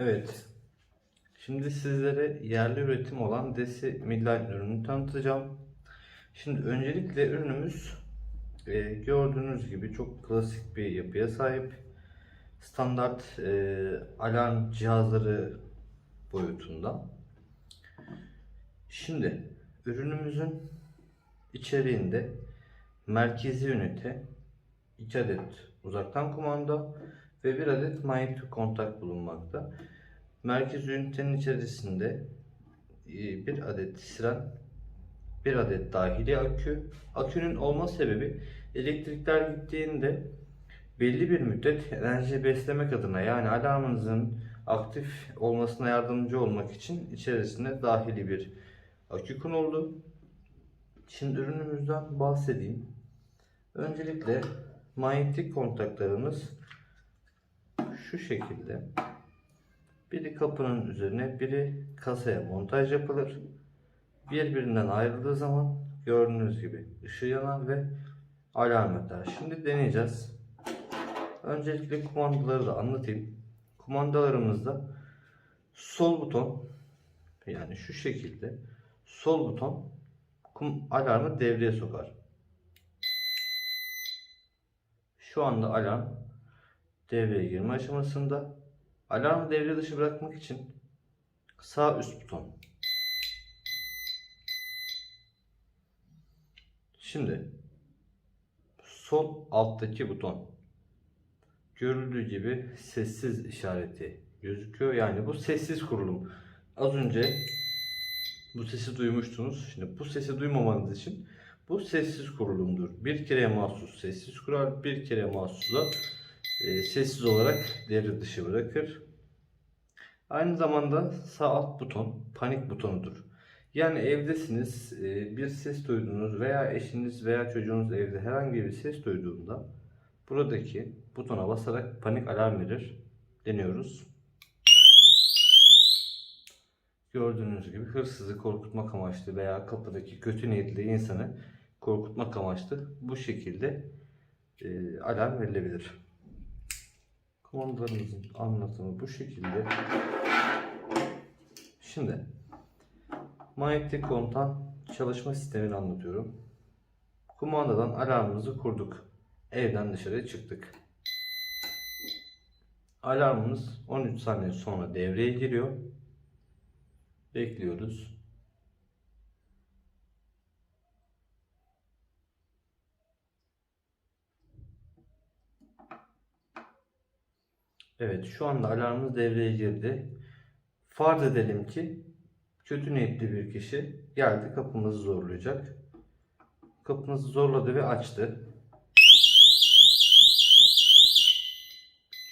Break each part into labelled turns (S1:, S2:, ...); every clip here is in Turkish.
S1: Evet. Şimdi sizlere yerli üretim olan Desi Midline ürünü tanıtacağım. Şimdi öncelikle ürünümüz e, gördüğünüz gibi çok klasik bir yapıya sahip. Standart e, alarm cihazları boyutunda. Şimdi ürünümüzün içeriğinde merkezi ünite, 2 adet uzaktan kumanda ve bir adet manyetik kontak bulunmakta. Merkez ünitenin içerisinde e, bir adet siren, bir adet dahili akü. Akünün olma sebebi elektrikler gittiğinde belli bir müddet enerji beslemek adına yani alarmınızın aktif olmasına yardımcı olmak için içerisine dahili bir akü konuldu. Şimdi ürünümüzden bahsedeyim. Öncelikle manyetik kontaklarımız şu şekilde. Biri kapının üzerine, biri kasaya montaj yapılır. Birbirinden ayrıldığı zaman gördüğünüz gibi ışığı yanar ve alarm öter. Şimdi deneyeceğiz. Öncelikle kumandaları da anlatayım. Kumandalarımızda sol buton yani şu şekilde sol buton alarmı devreye sokar. Şu anda alarm devreye girme aşamasında. Alarmı devre dışı bırakmak için sağ üst buton. Şimdi sol alttaki buton. Görüldüğü gibi sessiz işareti gözüküyor. Yani bu sessiz kurulum. Az önce bu sesi duymuştunuz. Şimdi bu sesi duymamanız için bu sessiz kurulumdur. Bir kere mahsus sessiz kurar, bir kere mahsusa e, sessiz olarak devre dışı bırakır. Aynı zamanda sağ alt buton panik butonudur. Yani evdesiniz, e, bir ses duydunuz veya eşiniz veya çocuğunuz evde herhangi bir ses duyduğunda buradaki butona basarak panik alarm verir. Deniyoruz. Gördüğünüz gibi hırsızı korkutmak amaçlı veya kapıdaki kötü niyetli insanı korkutmak amaçlı bu şekilde e, alarm verilebilir. Kumandalarımızın anlatımı bu şekilde. Şimdi manyetik kontan çalışma sistemini anlatıyorum. Kumandadan alarmımızı kurduk. Evden dışarıya çıktık. Alarmımız 13 saniye sonra devreye giriyor. Bekliyoruz. Evet şu anda alarmımız devreye girdi. Farz edelim ki kötü niyetli bir kişi geldi kapımızı zorlayacak. Kapımızı zorladı ve açtı.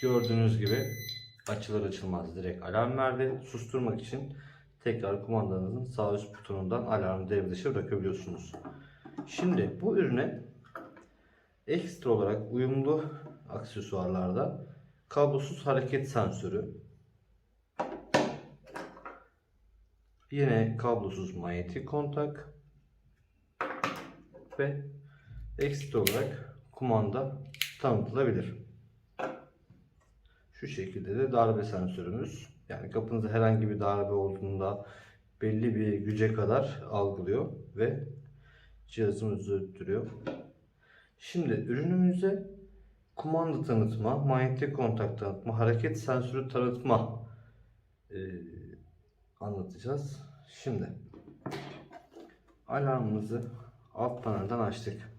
S1: Gördüğünüz gibi açılır açılmaz direkt alarm verdi. Susturmak için tekrar kumandanızın sağ üst butonundan alarmı devre dışı bırakabiliyorsunuz. Şimdi bu ürüne ekstra olarak uyumlu aksesuarlarda kablosuz hareket sensörü, yine kablosuz manyetik kontak ve ekstra olarak kumanda tanıtılabilir. Şu şekilde de darbe sensörümüz. Yani kapınızda herhangi bir darbe olduğunda belli bir güce kadar algılıyor ve cihazımızı öttürüyor. Şimdi ürünümüze kumanda tanıtma, manyetik kontak tanıtma, hareket sensörü tanıtma e, anlatacağız. Şimdi alarmımızı alt panelden açtık.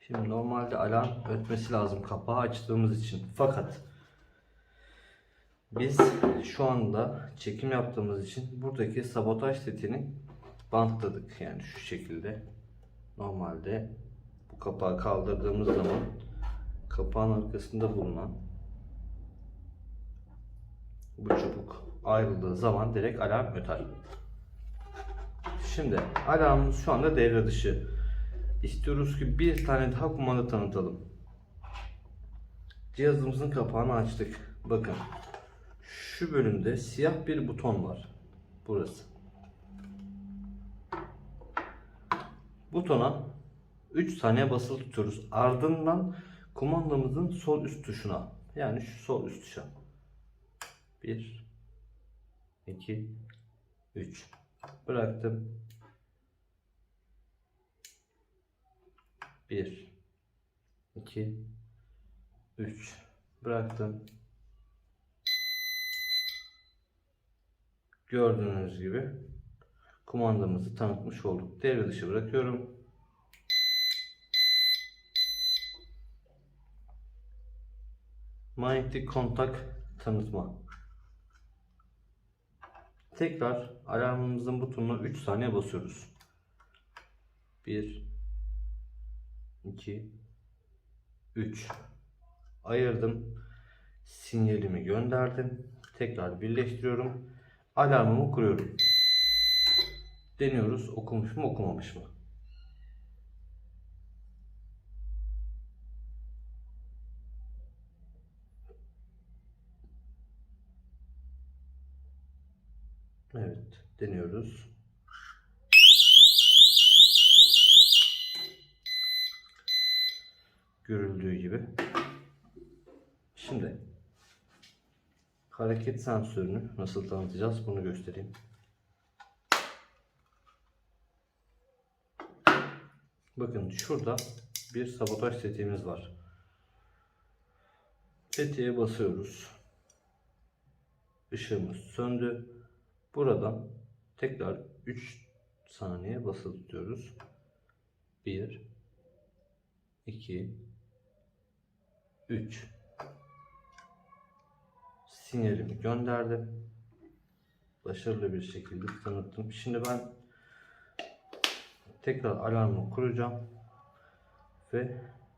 S1: Şimdi normalde alarm ötmesi lazım kapağı açtığımız için. Fakat biz şu anda çekim yaptığımız için buradaki sabotaj setini bantladık. Yani şu şekilde. Normalde bu kapağı kaldırdığımız zaman kapağın arkasında bulunan bu çubuk ayrıldığı zaman direkt alarm öter. Şimdi alarmımız şu anda devre dışı. İstiyoruz ki bir tane daha kumanda tanıtalım. Cihazımızın kapağını açtık. Bakın şu bölümde siyah bir buton var. Burası. butona 3 saniye basılı tutuyoruz. Ardından kumandamızın sol üst tuşuna yani şu sol üst tuşa 1 2 3 bıraktım 1 2 3 bıraktım gördüğünüz gibi kumandamızı tanıtmış olduk. Devre dışı bırakıyorum. Manyetik kontak tanıtma. Tekrar alarmımızın butonuna 3 saniye basıyoruz. 1 2 3 ayırdım. Sinyalimi gönderdim. Tekrar birleştiriyorum alarmımı kuruyorum. Deniyoruz okumuş mu okumamış mı? Evet deniyoruz. Görüldüğü gibi. Şimdi hareket sensörünü nasıl tanıtacağız bunu göstereyim. Bakın şurada bir sabotaj setiğimiz var. Tetiğe basıyoruz. Işığımız söndü. Buradan tekrar 3 saniye basılı tutuyoruz. 1 2 3 sinyalimi gönderdim. Başarılı bir şekilde tanıttım. Şimdi ben tekrar alarmı kuracağım ve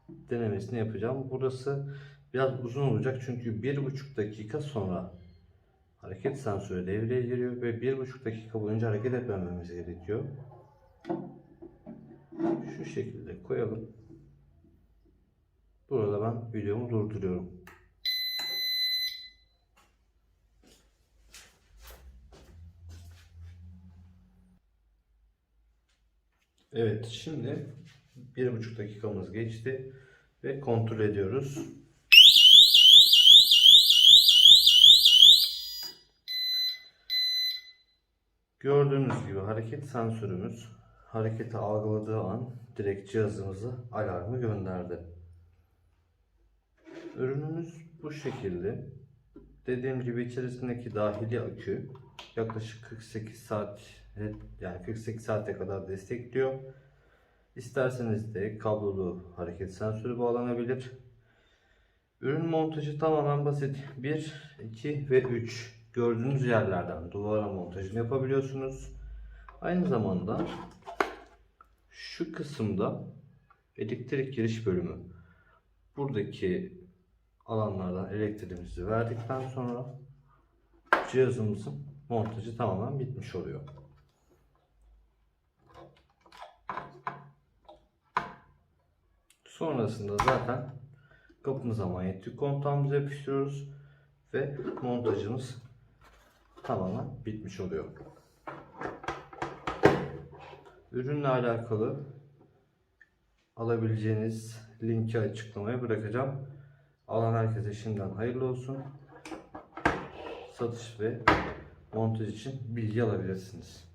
S1: denemesini yapacağım. Burası biraz uzun olacak çünkü bir buçuk dakika sonra hareket sensörü devreye giriyor ve bir buçuk dakika boyunca hareket etmememiz gerekiyor. Şu şekilde koyalım. Burada ben videomu durduruyorum. Evet şimdi bir buçuk dakikamız geçti ve kontrol ediyoruz. Gördüğünüz gibi hareket sensörümüz hareketi algıladığı an direkt cihazımıza alarmı gönderdi. Ürünümüz bu şekilde. Dediğim gibi içerisindeki dahili akü yaklaşık 48 saat yani 48 saate kadar destekliyor. İsterseniz de kablolu hareket sensörü bağlanabilir. Ürün montajı tamamen basit. 1, 2 ve 3 gördüğünüz yerlerden duvara montajını yapabiliyorsunuz. Aynı zamanda şu kısımda elektrik giriş bölümü. Buradaki alanlardan elektriğimizi verdikten sonra cihazımızın montajı tamamen bitmiş oluyor. Sonrasında zaten kapımıza manyetik kontağımızı yapıştırıyoruz ve montajımız tamamen bitmiş oluyor. Ürünle alakalı alabileceğiniz linki açıklamaya bırakacağım. Alan herkese şimdiden hayırlı olsun. Satış ve montaj için bilgi alabilirsiniz.